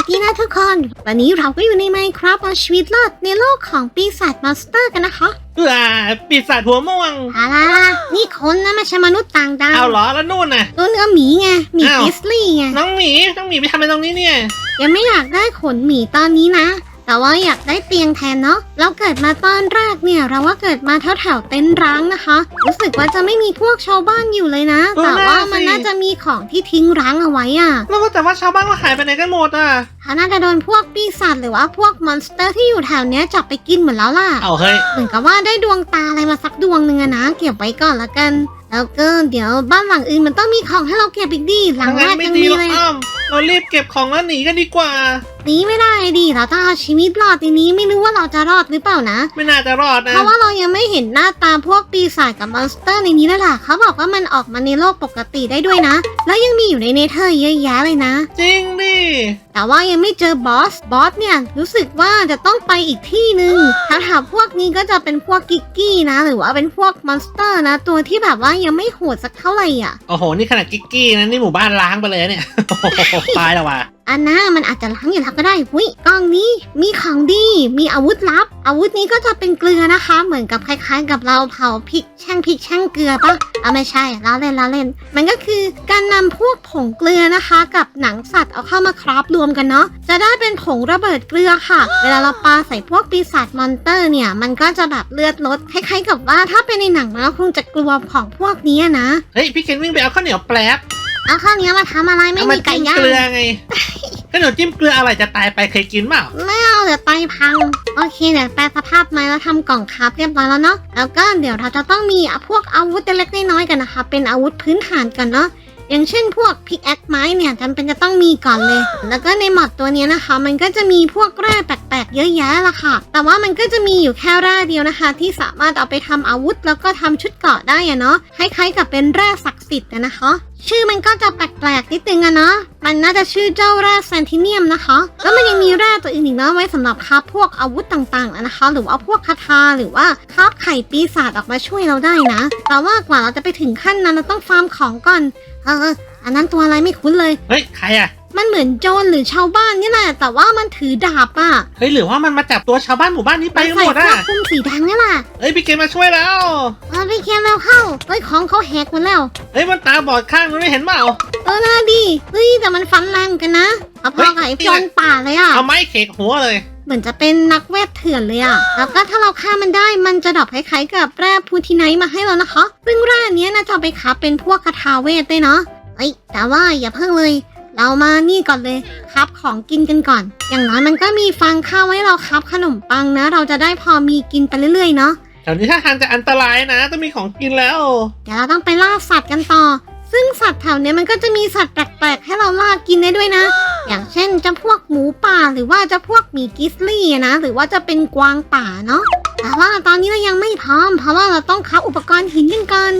วัสดีนะทุกคน วันนี้เราก็อยู่ในไมครับเอาชีวิตรอดในโลกของปีศาจมอนสเตอร์กันนะคะอ่าปีศาจหัวม่วงเอาล่ะล่ะนี่คนนะไม่ใช่มนุษย์ต่างดาเอาวเหรอแล้วนู่นน่ะตัวเนื้อหมีไงหมีอ้าว กิสลี่ไงน้องหมีน้องหมีไปทำอะไรตรงนี้เนี่ย ยังไม่อยากได้ขนหมีตอนนี้นะ แต่ว่าอยากได้เตียงแทนเนาะเราเกิดมาตอนแรกเนี่ยเราว่าเกิดมาแถวแถวๆเต็นท์ร้างนะคะ รู้สึกว่าจะไม่มีพวกชาวบ้านอยู่เลยนะ เออแต่ว่าน่าสิ มันน่า จะมีของที่ทิ้งร้างเอาไว้อะแล้วก็แต่ว่าชาวบ้านก็หายไปไหนกันหมดอะ เขาน่าจะโดนพวกปีศาจหรือว่าพวกมอนสเตอร์ที่อยู่แถวเนี้ยจับไปกินหมดแล้วล่ะ เอาเฮ้ย เหมือนกับว่าได้ดวงตาอะไรมาสักดวงหนึ่งอะนะ เก็บไว้ก่อนละกัน แล้วก็เดี๋ยวบ้านหลังอื่นมันต้องมีของให้เราเก็บอีกดีหลังแรงั้กนไม่ยังดีมีหรอกเลย อ้อมเรารีบเก็บของแล้วหนีกันดีกว่า หนีไม่ได้ดิเราต้องเอาชีวิตรอดทีนี้ไม่รู้ว่าเราจะรอดหรือเปล่านะ ไม่น่าจะรอดนะ เพราะว่าเรายังไม่เห็นหน้าตาพวกปีศาจกับมอนสเตอร์ในนี้เลยล่ะ เขาบอกว่ามันออกมาในโลกปกติได้ด้วยนะ แล้วยังมีอยู่ในเนเธอร์เยอะแยะเลยนะ จริงดิ แต่ว่ายังไม่เจอบอส บอสเนี่ยรู้สึกว่าจะต้องไปอีกที่หนึ่งแถวๆพวกนี้ก็จะเป็นพวกกิกกี้นะ หรือว่าเป็นพวกมอนสเตอร์นะ ตัวที่แบบว่ายังไม่โหดสักเท่าไหร่อะ โอ้โห นี่ขนาดกิ๊กกี้นะนี่หมู่บ้านล้างไปเลยเนี่ย ตายแล้วว่ะ อันน่ามันอาจจะล้างอยู่แล้วก็ได้หุยกล้องนี้มีของดี มีอาวุธลับ อาวุธนี้ก็จะเป็นเกลือนะคะ เหมือนกับคล้ายๆ กับเราเผาพริกแช่งพริกแช่งเกลือปะอะไม่ใช่ล้าเล่นล้าเล่น มันก็คือการนำพวกผงเกลือนะคะ กับหนังสัตว์เอาเข้ามาคราฟรวมกันเนาะจะได้เป็นผงระเบิดเกลือค่ะ เวลาเราปาใส่พวกปีศาจมอนเตอร์เนี่ยมันก็จะแบบเลือดลดคล้ายๆ กับว่าถ้าเป็นในหนังเราคงจะกลัวของพวกนี้นะเฮ้ยพี่เคนวิ่งไปเอาข้าวเหนียวแป๊บเอาข้าวเหนี้มาทำอะไรไม่เอามามีไก่จิ้มย่างเกลือไง ขนียวจิ้มเกลืออะไรจะตายไปเคยกินเปล่าไม่เอาเดี๋ยวไตพัง โอเคเดี๋ยวแปลสภาพมาแล้วทำกล่องคราฟเรียบร้อยแล้วเนาะแล้วก็เดี๋ยวเราจะต้องมีพวกอาวุธเล็กๆน้อยๆกันนะคะเป็นอาวุธพื้นฐานกันเนาะอย่างเช่นพวกพิกแอคไม้เนี่ยจำเป็นจะต้องมีก่อนเลย แล้วก็ในหมอดตัวนี้นะคะ มันก็จะมีพวกแร่แปลกๆเยอะแยะละค่ะ แต่ว่ามันก็จะมีอยู่แค่แร่เดียวนะคะ ที่สามารถเอาไปทำอาวุธแล้วก็ทำชุดเกราะได้อะเนาะคล้ายๆกับเป็นแร่ศักดิ์สิทธิ์นะคะ ชื่อมันก็จะแปลกๆนิดนึงอะเนาะ มันน่าจะชื่อเจ้าแร่แซนติเนียมนะคะ แล้วมันยังมีแร่ตัวอื่นอีกเนาะไว้สำหรับคาบพวกอาวุธต่างๆนะคะ หรือว่าพวกคาถาหรือว่าคาบไข่ปีศาจออกมาช่วยเราได้นะ แต่ว่ากว่าเราจะไปถึงขั้นนั้นเราต้องฟาร์มของก่อน เออ อันนั้นตัวอะไรไม่คุ้นเลย เฮ้ย ใครอะ มันเหมือนโจรหรือชาวบ้านนี่แหละ แต่ว่ามันถือดาบอะเฮ้ยหรือว่ามันมาจับตัวชาวบ้านหมู่บ้านนี้ไปมันกันใส่หมดเสื้อะอคลุมสีแดงนี่แหละเฮ้ยพี่เคนมาช่วยแล้วเออพี่เคนเร็วเข้าเฮ้ยของเขาแหกหมดแล้วเฮ้ยมันตาบอดข้างมันไม่เห็นเปล่า เออน่าดีเฮ้ยแต่มันฟันแรงกันนะพอๆกับไอ้โจรป่าเลยอะเอาไม้เขกหัวเลย เหมือนจะเป็นนักเวทเถื่อนเลยอะแล้วก็ถ้าเราฆ่ามันได้ มันจะดรอปคล้ายๆกับแร่พูทิไนท์มาให้เรานะคะ ซึ่งแร่เนี้ยน่าจะเอาไปคับเป็นพวกคาถาเวทด้วยเนาะเอ้ยแต่ว่าอย่าเพิ่งเลย เรามานี่ก่อนเลยครับของกินกันก่อน อย่างน้อยมันก็มีฟางข้าวไว้เราครับขนมปังนะ เราจะได้พอมีกินไปเรื่อยๆเนาะแถวนี้ถ้าทางจะอันตรายนะ ต้องมีของกินแล้ว เดี๋ยวเราต้องไปล่าสัตว์กันต่อ ซึ่งสัตว์แถวเนี้ยมันก็จะมีสัตว์แปลกๆ ให้เราล่ากินได้ด้วยนะ อย่างเช่นจะพวกหมูป่าหรือว่าจะพวกหมีกิสลี่อะนะ หรือว่าจะเป็นกวางป่าเนาะแต่ว่าตอนนี้เรายังไม่พร้อม เพราะว่าเราต้องคับอุปกรณ์หินกันก่อน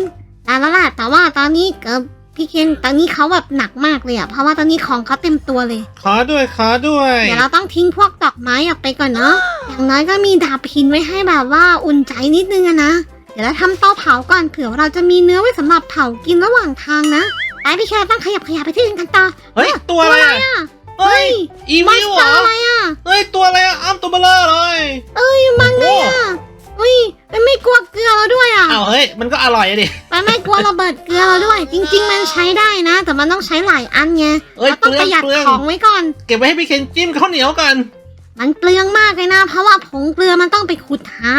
แต่แล้วล่ะแต่ว่าตอนนี้เกิด พี่เคนตอนนี้เขาแบบหนักมากเลยอะเพราะว่าตอนนี้ของเขาเต็มตัวเลย ขอด้วยขอด้วย เดี๋ยวเราต้องทิ้งพวกดอกไม้ออกไปก่อนเนาะ อย่างน้อยก็มีดาบพินไว้ให้แบบว่าอุ่นใจนิดนึงอะนะ เดี๋ยวเราทำเตาเผาก่อนเผื่อว่าเราจะมีเนื้อไว้สำหรับเผากินระหว่างทางนะ ไปพี่แคร์ต้องขยับขยับไปที่อื่นกันต่อเฮ้ยตัวอะไรอะอะเฮ้ยอีมอนวิสวเตเหรออร์อะไรอะเฮ้ยตัวอะไรอะอ้ำตัวเบลอเลย เอ้ยมันไงอะเฮ้ยมันไม่กลัวเก มันก็อร่อยอะดิมันไม่กลัวระเบิดเกลือเราด้วย จริง ๆ มันใช้ได้นะ แต่มันต้องใช้หลายอันไงเอ้ยเราต้องเปลืปองระหยัดเปลือง ของไว้ก่อน เก็บไว้ให้พี่เคนจิ้มข้าวเหนียวกัน มันเปลืองมากเลยนะ เพราะว่าผงเกลือมันต้องไปขุดหา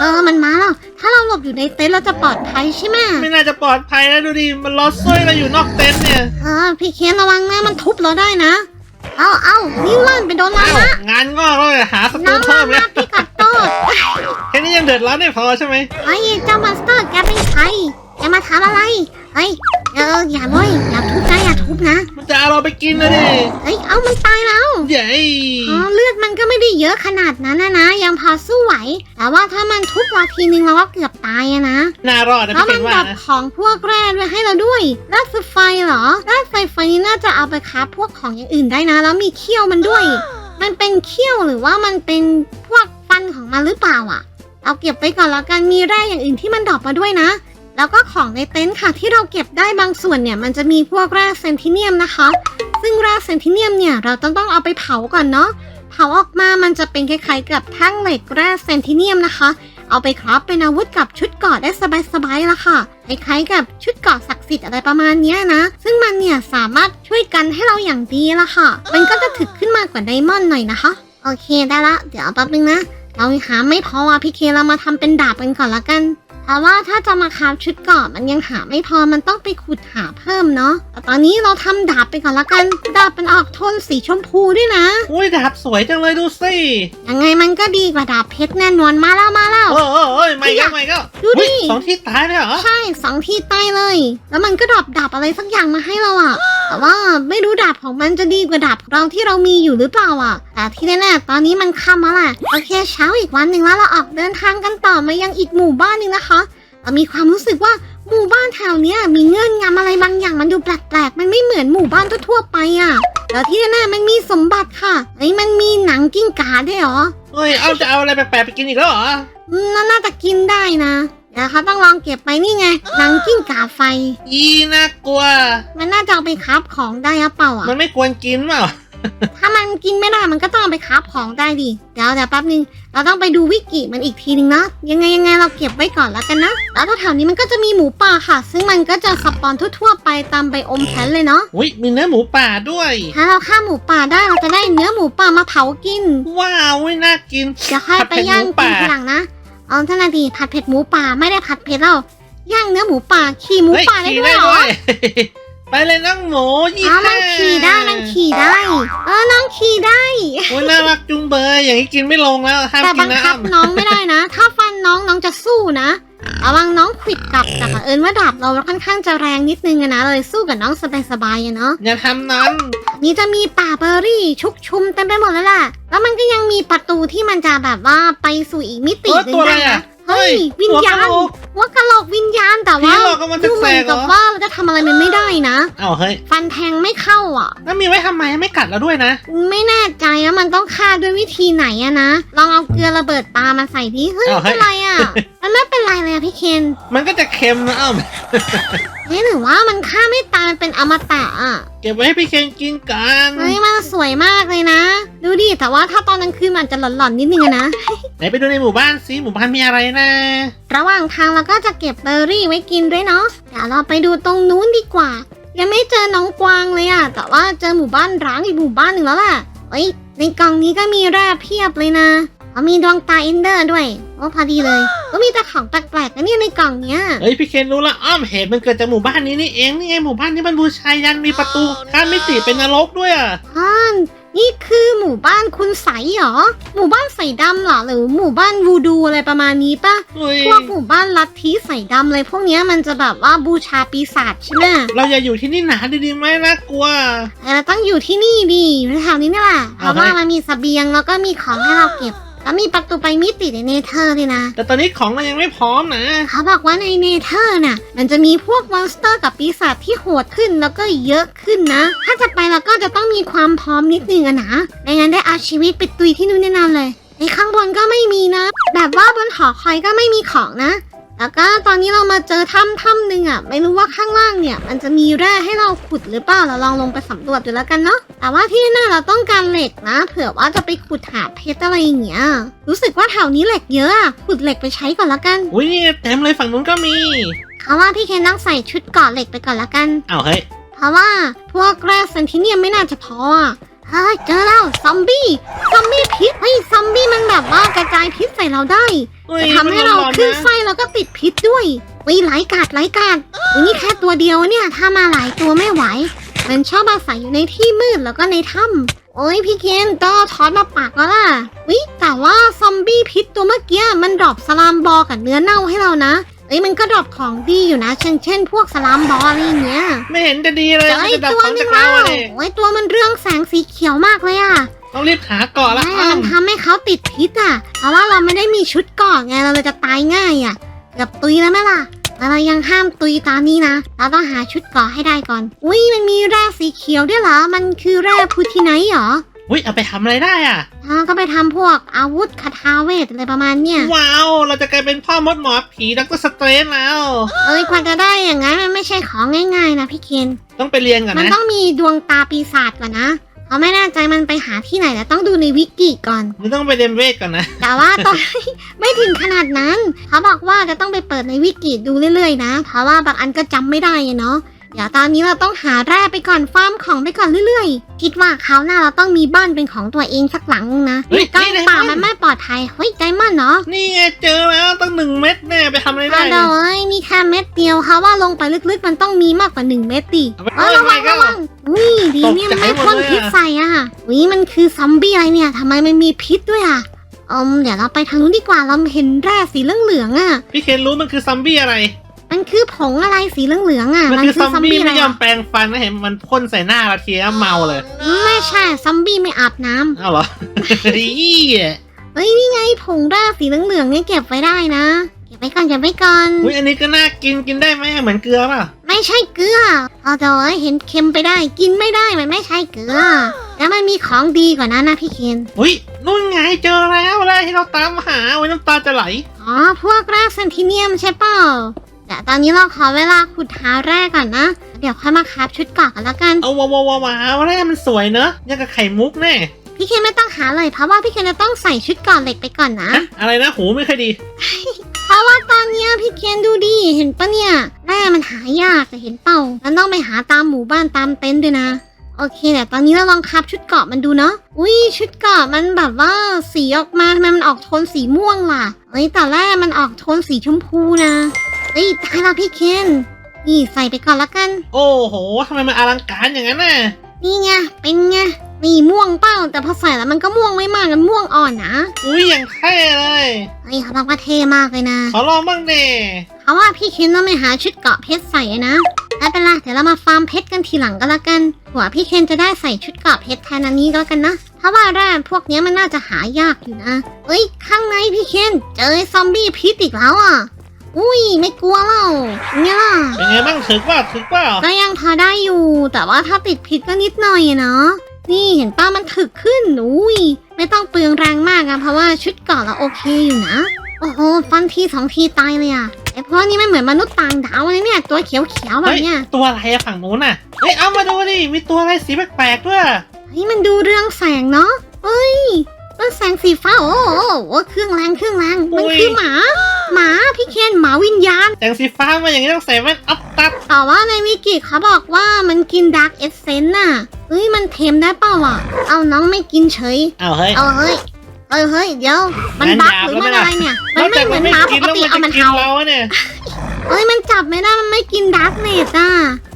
เออมันมาแล้ว ถ้าเราหลบอยู่ในเต็นท์เราจะปลอดภัยใช่ไหมไม่น่าจะปลอดภัยนะดูดิ มันล้อซ้อยเราอยู่นอกเต็นท์เนี่ยเออพี่เคียนระวังนะมันทุบเราได้นะ เอาเอานิ้วลั่นไปโดนเราอ้าวละงานงอกแล้วเลยหา ดือดร้อนไม่พอใช่ไหมไอ้ยเจ้ามอนสเตอร์แกเป็นใครแกมาทำอะไรเฮ้ยเอออย่าเลยอย่าทุบนะอย่าทุบนะ มันจะเอาเราไปกินนะดิเฮ้ยเอามันตายแล้วใหญ่อ๋อเลือดมันก็ไม่ได้เยอะขนาดนั้นนะนะยังพอสู้ไหว แต่ว่าถ้ามันทุบเราทีนึงเราก็เกือบตายอะนะน่ารอดนะแล้วพี่มันเคนว่าแบบนะของพวกแร่ไว้ให้เราด้วยแร่ไฟไฟเหรอแร่ไฟไฟนี่น่าจะเอาไปค้าพวกของอย่างอื่นได้นะ แล้วมีเขี้ยวมันด้วย มันเป็นเขี้ยวหรือว่ามันเป็นพวกฟันของมันหรือเปล่าอะ เอาเก็บไปก่อนแล้วกันมีแร่อย่างอื่นที่มันดรอปมาด้วยนะ แล้วก็ของในเต็นท์ค่ะที่เราเก็บได้บางส่วนเนี่ยมันจะมีพวกแร่เซนทิเนียมนะคะ ซึ่งแร่เซนทิเนียมเนี่ยเราต้องต้องเอาไปเผาก่อนเนาะเผาออกมามันจะเป็นคล้ายๆกับแท่งเหล็กแร่เซนทิเนียมนะคะ เอาไปคราฟเป็นอาวุธกับชุดเกราะได้สบายๆละค่ะคล้ายๆกับชุดเกราะศักดิ์สิทธิ์อะไรประมาณนี้นะ ซึ่งมันเนี่ยสามารถช่วยกันให้เราอย่างดีละค่ะ มันก็จะถึกขึ้นมากว่าไดมอนด์หน่อยนะคะ โอเคได้ละ เดี๋ยวแป๊บนึงนะ เราหาไม่พออะพี่เคเรามาทำเป็นดาบกันก่อนละกัน เพราะว่าถ้าจะมาคราฟชุดเกราะมันยังหาไม่พอมันต้องไปขุดหาเพิ่มเนาะแต่ตอนนี้เราทำดาบไปก่อนละกัน ดาบเป็นออกโทนสีชมพูด้วยนะอุ้ยดาบสวยจังเลยดูสิยังไงมันก็ดีกว่าดาบเพชรแน่นอนมาแล้วมาแล้วโอ้โอ้โอ้ยไม่ก็ไม่ก็ดูดิอุ๊ยสองที่ตายเลยเหรอใช่สองที่ใต้เลย แล้วมันก็ดรอปดาบอะไรสักอย่างมาให้เราอะ แต่ว่าไม่รู้ดาบของมันจะดีกว่าดาบของเราที่เรามีอยู่หรือเปล่าอะแต่ที่แน่ๆตอนนี้มันค่ำแล้วแหละโอเคเช้าอีกวันหนึ่งแล้วเราออกเดินทางกันต่อมายังอีกหมู่บ้านหนึ่งนะคะเรามีความรู้สึกว่าหมู่บ้านแถวเนี้ยมีเงื่อนงำอะไรบางอย่างมันดูแปลกๆ มันไม่เหมือนหมู่บ้านทั่วๆไปอะแล้วที่แน่ๆมันมีสมบัติค่ะเฮ้ยมันมีหนังกิ้งก่าด้วยเหรอเฮ้ยเอาจะเอาอะไรแปลกๆไปกินอีกแล้วเหรออืมน่าจะกินได้นะ เดี๋ยวเขาต้องลองเก็บไปนี่ไงหนังกิ้งก่าไฟ อีน่ากลัว มันน่าจะเอาไปคับของได้หรือเปล่าอะ มันไม่ควรกินเปล่า ถ้ามันกินไม่ได้มันก็ต้องเอาไปคับของได้ดิ เดี๋ยวเดี๋ยวแป๊บนึง เราต้องไปดูวิกิมันอีกทีนึงนะ ยังไงยังไงเราเก็บไว้ก่อนแล้วกันนะ แล้วแถวๆนี้มันก็จะมีหมูป่าค่ะ ซึ่งมันก็จะสปอนทั่วๆไปตามใบอมแพนเลยเนาะ อุ้ยมีเนื้อหมูป่าด้วย ถ้าเราฆ่าหมูป่าได้เราจะได้เนื้อหมูป่ามาเผากิน ว้าวอุ๊ยน่ากินเดี๋ยวค่อยไปย่างผักิดนเผ็ดหมูป่า ทีหลังนะ เอาท่านาดีผัดเผ็ดหมูป่าไม่ได้ผัดเผ็ดเราย่างเนื้อหมูป่าขี่หมูเฮ้ยป่าได้ขี่ด้วยได้เหรอด้วยไปเลยน้องหมูยี่อ๋อห้านั่งขี่ได้นั่งขี่ได้ เออนั่งขี่ได้โอ้ยน่ารักจุงเบยอย่างนี้กินไม่ลงแล้วห้ามแต่กิบันงนะคับน้องไม่ได้นะ ถ้าฟันน้องน้องจะสู้นะ ระวังน้องขวิดกลับแต่เผอิญว่าดาบเราค่อนข้างจะแรงนิดนึงอะนะเลยสู้กับน้องสบายๆอะเนาะอย่าทำนั้นนี่จะมีป่าเบอร์รี่ชุกชุมเต็มไปหมดแล้วล่ะ แล้วมันก็ยังมีประตูที่มันจะแบบว่าไปสู่อีกมิติเออหนึ่งตัวอะไรได้อะนะ เฮ้ยวิญญาณหัวกะโหลกว่ากะโหลกวิญญาณแต่ว่าผีหลอกเอามันดูเหมือนแสกๆเหรอ กับว่าเราจะทำอะไรมันไม่ได้นะ เอาเฮ้ยฟันแทงไม่เข้าอะ แล้วมีไว้ทำไมไม่กัดเราด้วยนะ ไม่แน่ใจว่ามันต้องฆ่าด้วยวิธีไหนอะนะ ลองเอาเกลือระเบิดปลามาใส่ดิเฮ้ยอ้าวเฮ้เป็นยไรอะมันไม่เป็นไรเลยอะพี่เคนมันก็จะเค็มนะเอ้าเฮ้ยหรือว่ามันฆ่าไม่ตายมันเป็นอมตะอะเก็บไว้ให้พี่เคนกินกันเฮ้ยมันสวยมากเลยนะ ดูดิแต่ว่าถ้าตอนกลางคืนมันจะหลอนๆนิดนึงอะนะ ไหนไปดูในหมู่บ้านซิหมู่บ้านมีอะไรนะระหว่างทางเราก็จะเก็บเบอร์รี่ไว้กินด้วยเนาะเดี๋ยวเราไปดูตรงนู้นดีกว่า ยังไม่เจอน้องกวางเลยอะแต่ว่าเจอหมู่บ้านร้างอีกหมู่บ้านหนึ่งแล้วล่ะเฮ้ยในกล่องนี้ก็มีแร่เพียบเลยนะ เขามีดวงตาเอนเดอร์ด้วยโอ้พอดีเลยก็มีแต่ของแปลกๆนะเนี่ยในกล่องเนี้ยเฮ้ยพี่เคนรู้ละอ้อมเหตุมันเกิดจากหมู่บ้านนี้นี่เองนี่ไงหมู่บ้านนี้มันบูชายันมีประตูข้ามมิติเป็นนรกด้วยอะอ่านนี่คือหมู่บ้านคุณใสเหรอ หมู่บ้านใสดำเหรอหรือหมู่บ้านวูดูอะไรประมาณนี้ปะเฮ้ยพวกหมู่บ้านลัทธิใสดำอะไรพวกเนี้ยมันจะแบบว่าบูชาปีศาจใช่ไหมเราอย่าอยู่ที่นี่หนาดีๆไหมน่ากลัวแต่เราต้องอยู่ที่นี่ดีอยู่แถวนี้นี่แหละเพเอาราะว่าเฮ้ยมันมีเสบียงแล้วก็มีของให้เราเก็บ แล้วมีประตูไปมิติในเนเธอร์ด้วยนะ แต่ตอนนี้ของเรายังไม่พร้อมนะ เขาบอกว่าในเนเธอร์น่ะ มันจะมีพวกมอนสเตอร์กับปีศาจที่โหดขึ้นแล้วก็เยอะขึ้นนะ ถ้าจะไปเราก็จะต้องมีความพร้อมนิดนึงอะนะไม่งั้นได้เอาชีวิตไปตุยที่นู่นแน่นอนเลย ในข้างบนก็ไม่มีนะ แบบว่าบนหอคอยก็ไม่มีของนะ แล้วก็ตอนนี้เรามาเจอถ้ำถ้ำหนึ่งอะไม่รู้ว่าข้างล่างเนี่ย มันจะมีแร่ให้เราขุดหรือเปล่า เราลองลงไปสำรวจดูแล้วกันเนาะ แต่ว่าที่แน่ๆเราต้องการเหล็กนะ เผื่อว่าจะไปขุดหาเพชรอะไรอย่างเงี้ย รู้สึกว่าแถวนี้เหล็กเยอะอะขุดเหล็กไปใช้ก่อนแล้วกัน อุ้ยนี่เต็มเลยฝั่งนู้นก็มีเขาว่าพี่เคนต้องใส่ชุดเกราะเหล็กไปก่อนละกัน เอาเฮ้ย เพราะว่าพวกแร่เซนทิเนียมไม่น่าจะพอ อะเฮ้ยเจอแล้วซอมบี้ซอมบี้พิษเฮ้ยซอมบี้มันแบบว่ากระจายพิษใส่เราได้เฮ้ยจะทำให้เรามันร้อนๆขึ้นนะไส้แล้วก็ติดพิษด้วยวิหลายกาดหลายกาดอุ๊ยนี่แค่ตัวเดียวเนี่ยถ้ามาหลายตัวไม่ไหว มันชอบอาศัยอยู่ในที่มืดแล้วก็ในถ้ำโอ้ยพี่เคนต่อทอดมาปากแล้วล่ะวิแต่ว่าซอมบี้พิษตัวเมื่อกี้มันดรอปสลามบอลกับเนื้อเน่าให้เรานะเอ้ยมันก็ดรอปของดีอยู่นะเช่นเช่นพวกสลามบอลอะไรอย่างเงี้ยไม่ เห็นจะดีเลยเจอมันอีจะกดับตัวของหนึจากงเราแล้วเลยโอ้ยตัวมันเรื่องแสงสีเขียวมากเลยอะต้องรีบหาเกาะแล้วใช่อ้อมันมทำให้เขาติดพิษอะเพราะว่าเราไม่ได้มีชุดเกราะไงเราเลยจะตายง่ายอะเกือบตุยแล้วไหมล่ะแต่เรายังห้ามตุยตอนนี้นะเราต้องหาชุดเกราะให้ได้ก่อน อุ้ยมันมีแร่สีเขียวด้วยเหรอมันคือแร่พูทิไนท์เหรอ อุ้ยเอาไปทำอะไรได้อะแล้วก็ไปทำพวกอาวุธคาถาเวทอะไรประมาณเนี้ยว้าว เราจะกลายเป็นพ่อมดหมอผีดรสเตรนแล้ว เอ้ยกว่าจะได้อย่างนั้นมันไม่ใช่ของง่าย ๆ นะพี่เคนต้องไปเรียนก่อนมันนะ ต้องมีดวงตาปีศาจก่อนนะเขาไม่แน่ใจมันไปหาที่ไหนแล้วต้องดูในวิกิก่อน มันต้องไปเรียนเวทก่อนนะ แต่ว่าตอน ไม่ถึงขนาดนั้นเขาบอกว่าจะต้องไปเปิดในวิกิดูเรื่อยๆนะ เพราะว่าบางอันก็จำไม่ได้อะเนาะ เดี๋ยวตอนนี้เราต้องหาแร่ไปก่อนฟาร์มของไปก่อนเรื่อยๆ คิดว่าคราวหน้าเราต้องมีบ้านเป็นของตัวเองสักหลังนึงนะเฮ้ยกลางนี่ไดมอนด์ ป่ามันไม่ปลอดภัยเฮ้ยไดมอนด์เนาะนี่ไงเจอแล้วตั้งหนึ่งเม็ดแน่ไปทำอะไรอะได้เดี๋ยวเอ้ยมีแค่เม็ดเดียวเขาว่าลงไปลึกๆมันต้องมีมากกว่าหนึ่งเม็ดดิเอาไปเออระวังเอาไประวังอุ้ยดีเนี่ยมันไม่ตกใจหมดพ่นเลยอะพิษใส่อะอุ้ยมันคือซอมบี้อะไรเนี่ยทำไมมันมีพิษด้วยอะอืมเดี๋ยวเราไปทางนู้นดีกว่าเราเห็นแร่สีเหลืองๆอะพี่เคนรู้มันคือซอมบี้อะไร มันคือผงอะไรสีเหลืองๆอะมันคือซอมบี้อะไม่ไรยอมอะแปรงฟันนะเห็นมันพ่นใส่หน้าเราทีแล้วเมาเลย ไม่ใช่ซอมบี้ไม่อาบน้ำเอาเหรออีเฮ้ยนี่ไงผงแร่สีเหลืองๆเนี่ยเก็บไว้ได้นะ เก็บไว้ก่อนเก็บไว้ก่อนอุ้ยอันนี้ก็น่ากินกินได้ไหมเหมือนเกลือเปล่ะ ไม่ใช่เกลือเอาแต่ว่าเห็นเค็มไปได้กินไม่ได้มันไม่ใช่เกลือแล้วมันมีของดีกว่านั้นนะพี่เคนอุ้ยนู่นไงเจอแล้วอะไรที่เราตามหาโอ้ยน้ำตาจะไหล อ๋อพวกแร่เซนทิเนียมใช่เปล่า แต่ตอนนี้เราขอเวลาขุดหาแร่ก่อนนะ เดี๋ยวค่อยมาคราฟชุดเกราะกันแล้วกัน เอาว้าวว้าวว้าวอะไรมันสวยเนอะยังกับไข่มุกแน่พี่เคนไม่ต้องหาเลยเพราะว่าพี่เคนจะต้องใส่ชุดเกราะเหล็กไปก่อนนะ ฮะอะไรนะหูไม่ค่อยดี เพราะว่าตอนเนี้ยพี่เคนดูดิเห็นปะเนี่ยแร่มันหายากแต่เห็นเปล่ามันต้องไปหาตามหมู่บ้านตามเต็นท์ด้วยนะ โอเคเดี๋ยวตอนนี้เราลองคราฟชุดเกราะมันดูเนาะอุ้ยชุดเกราะมันแบบว่าสีออกมาทำไมมันออกโทนสีม่วงล่ะเฮ้ยแต่แรกมันออกโทนสีชมพูนะ เฮ้ยตายละพี่เคนนี่ใส่ไปก่อนละกัน โอ้โหทำไมมันอลังการอย่างนั้นน่ะ นี่ไง เป็นไงนี่ม่วงเปล่าแต่พอใส่แล้วมันก็ม่วงไม่มากมันม่วงอ่อนนะอุ้ยอย่างเท่เลยเฮ้ยเขาบอกว่าเท่มากเลยนะขอลองบ้างเดเพราะว่าพี่เคนต้องไปหาชุดเกราะเพชรใส่อะนะไม่เป็นไรเดี๋ยวเรามาฟาร์มเพชรกันทีหลังก็แล้วกันหัวพี่เคนจะได้ใส่ชุดเกราะเพชรแทนอันนี้ก็แล้วกันนะ เพราะว่าแร่พวกเนี้ยมันน่าจะหายากอยู่นะ เอ้ย ข้างในพี่เคนเจอไอ้ซอมบี้พิษอีกแล้วอะ อุ้ยไม่กลัวแล้วเนี่ยล่ะเป็นไงบ้างถึกว่าถึกว่าก็ยังพอได้อยู่ แต่ว่าถ้าติดพิษก็นิดหน่อยอะเนาะนี่เห็นป้ามันถึกขึ้นอุ้ยไม่ต้องเปลืองแรงมากอะเพราะว่าชุดเกราะเราโอเคอยู่นะโอ้โหฟันทีสองทีตายเลยอะไอพวกนี้ไม่เหมือนมนุษย์ต่างดาวเลยเนี่ยตัวเขียวๆแบเฮ้บยเนี้ยตัวอะไรอะฝั่งนู้นน่ะเฮ้ยเอามาดูดิมีตัวอะไรสีแปลกๆด้วยเฮ้ยมันดูเรื่องแสงเนาะเฮ้ย มันแสงสีฟ้าโอ้โหโอ้โหเครื่องแรงเครื่องแรงมันคือหมา หมาพี่เคนหมาวิญญาณแสงสีฟ้ามาอย่างนี้ต้องใส่แว่นอัพตัดแต่ว่าในวิกิเขาบอกว่ามันกินดาร์กเอเซนน่ะเฮ้ยมันเทมได้เปล่าวะเอาน้องไม่กินเฉย เอาเฮ้ย เอาเฮ้ยเฮ้ยเฮ้ยเดี๋ยวมันงั้นบักหยาบหรือแล้วมันไหมอะไรล่ะเนี่ยมันไม่เหมือนหมาปกินกแล้วติมันเอาจะมันกินเห่าเราอะเนี่ยเฮ้ยมันจับไม่ได้มันไม่กินดาร์กเนสอะ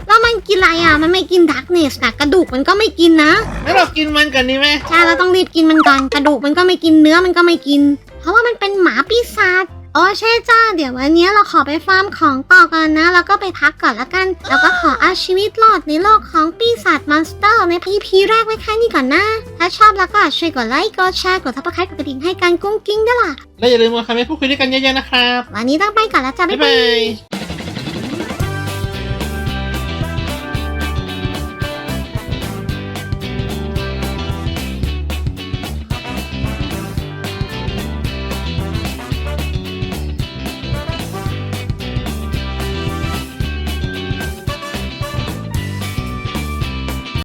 แล้วมันกินอะไรอะ มันไม่กินดาร์กเนสนะกระดูกมันก็ไม่กินนะ งั้นเรากินมันกันดีไหมใช่เราต้องรีบกินมันก่อนกระดูกมันก็ไม่กินเนื้อมันก็ไม่กิน เพราะว่ามันเป็นหมาปีศาจอ๋อใช่จ้า เดี๋ยววันนี้เราขอไปฟาร์มของต่อกันนะ แล้วก็ไปพักก่อนละกัน แล้วก็ขอเอาชีวิตรอดในโลกของปีศาจมอนสเตอร์ในพีพีแรกไว้แค่นี้ก่อนนะ ถ้าชอบแล้วก็ช่วยกดไลค์กดแชร์กดทับสไครต์กดกระดิ่งให้กันกุ้งกิ้งด้วยล่ะ และอย่าลืมมาคอมเมนต์พูดคุยด้วยกันเยอะๆนะครับ วันนี้ต้องไปก่อนแล้วจ้าบ๊าบ๊ายยบาบายย